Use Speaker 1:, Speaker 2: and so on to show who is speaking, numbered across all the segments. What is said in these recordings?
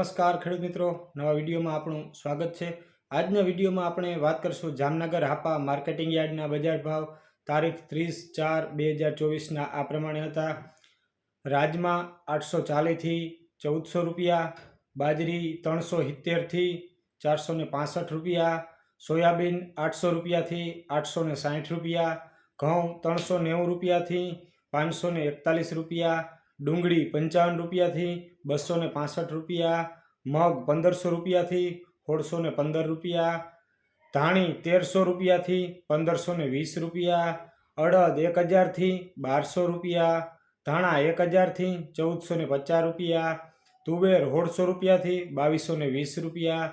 Speaker 1: નમસ્કાર ખેડૂત મિત્રો, નવા વિડીયોમાં આપણું સ્વાગત છે. આજના વિડીયોમાં આપણે વાત કરીશું જામનગર હાપા માર્કેટિંગ યાર્ડના બજાર ભાવ. તારીખ ત્રીસ ચાર બે હજાર ચોવીસના આ પ્રમાણે હતા. રાજમાં આઠસો ચાલીસથી ચૌદસો રૂપિયા, બાજરી ત્રણસો સિત્તેરથી ચારસો ને પાસઠ રૂપિયા, સોયાબીન આઠસો રૂપિયાથી આઠસો ને સાઠ રૂપિયા, ઘઉં ત્રણસો નેવું રૂપિયાથી પાંચસો એકતાલીસ રૂપિયા ડુંગળી પંચાવન રૂપિયાથી બસો ને પાસઠ રૂપિયા, મગ પંદરસો રૂપિયાથી સોળસો ને પંદર રૂપિયા, ધાણી તેરસો રૂપિયાથી પંદરસો ને વીસ રૂપિયા, અડદ એક હજારથી બારસો રૂપિયા, ધાણા એક હજારથી ચૌદસો ને પચાસ રૂપિયા, તુવેર સોળસો રૂપિયાથી બાવીસો ને વીસ રૂપિયા,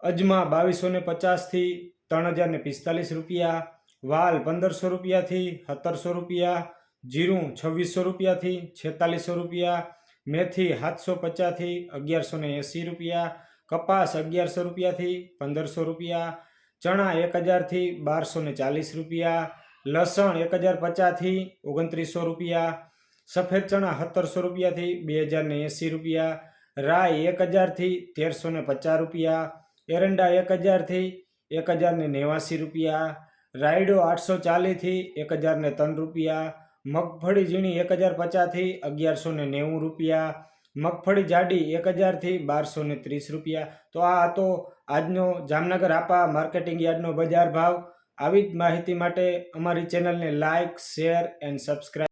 Speaker 1: અજમા બાવીસો ને પચાસથી ત્રણ હજાર ને પિસ્તાલીસ રૂપિયા, વાલ પંદરસો રૂપિયાથી સત્તરસો રૂપિયા જીરું છવ્વીસો રૂપિયાથી છેતાલીસો રૂપિયા, મેથી સાતસો પચાસથી અગિયારસો ને એંસી રૂપિયા, કપાસ અગિયારસો રૂપિયાથી પંદરસો રૂપિયા, ચણા એક હજારથી બારસો ને ચાલીસ રૂપિયા, લસણ એક હજાર પચાસથી ઓગણત્રીસો રૂપિયા, સફેદ ચણા સત્તરસો રૂપિયાથી બે હજાર ને એંસી રૂપિયા, રાઈ એક હજારથી તેરસો ને પચાસ રૂપિયા, એરંડા એક હજારથી એક હજાર ને નેવાસી રૂપિયા, રાયડો આઠસો ચાલીસથી એક હજાર ને ત્રણ રૂપિયા મગફળી ઝીણી એક હજાર પચાસથી અગિયારસો ને નેવું રૂપિયા. મગફળી જાડી એક હજારથી બારસો ને ત્રીસ રૂપિયા. તો આ હતો આજનો જામનગર આપા માર્કેટિંગ યાર્ડનો બજાર ભાવ. આવી જ માહિતી માટે અમારી ચેનલને લાઇક શેર એન્ડ સબસ્ક્રાઈબ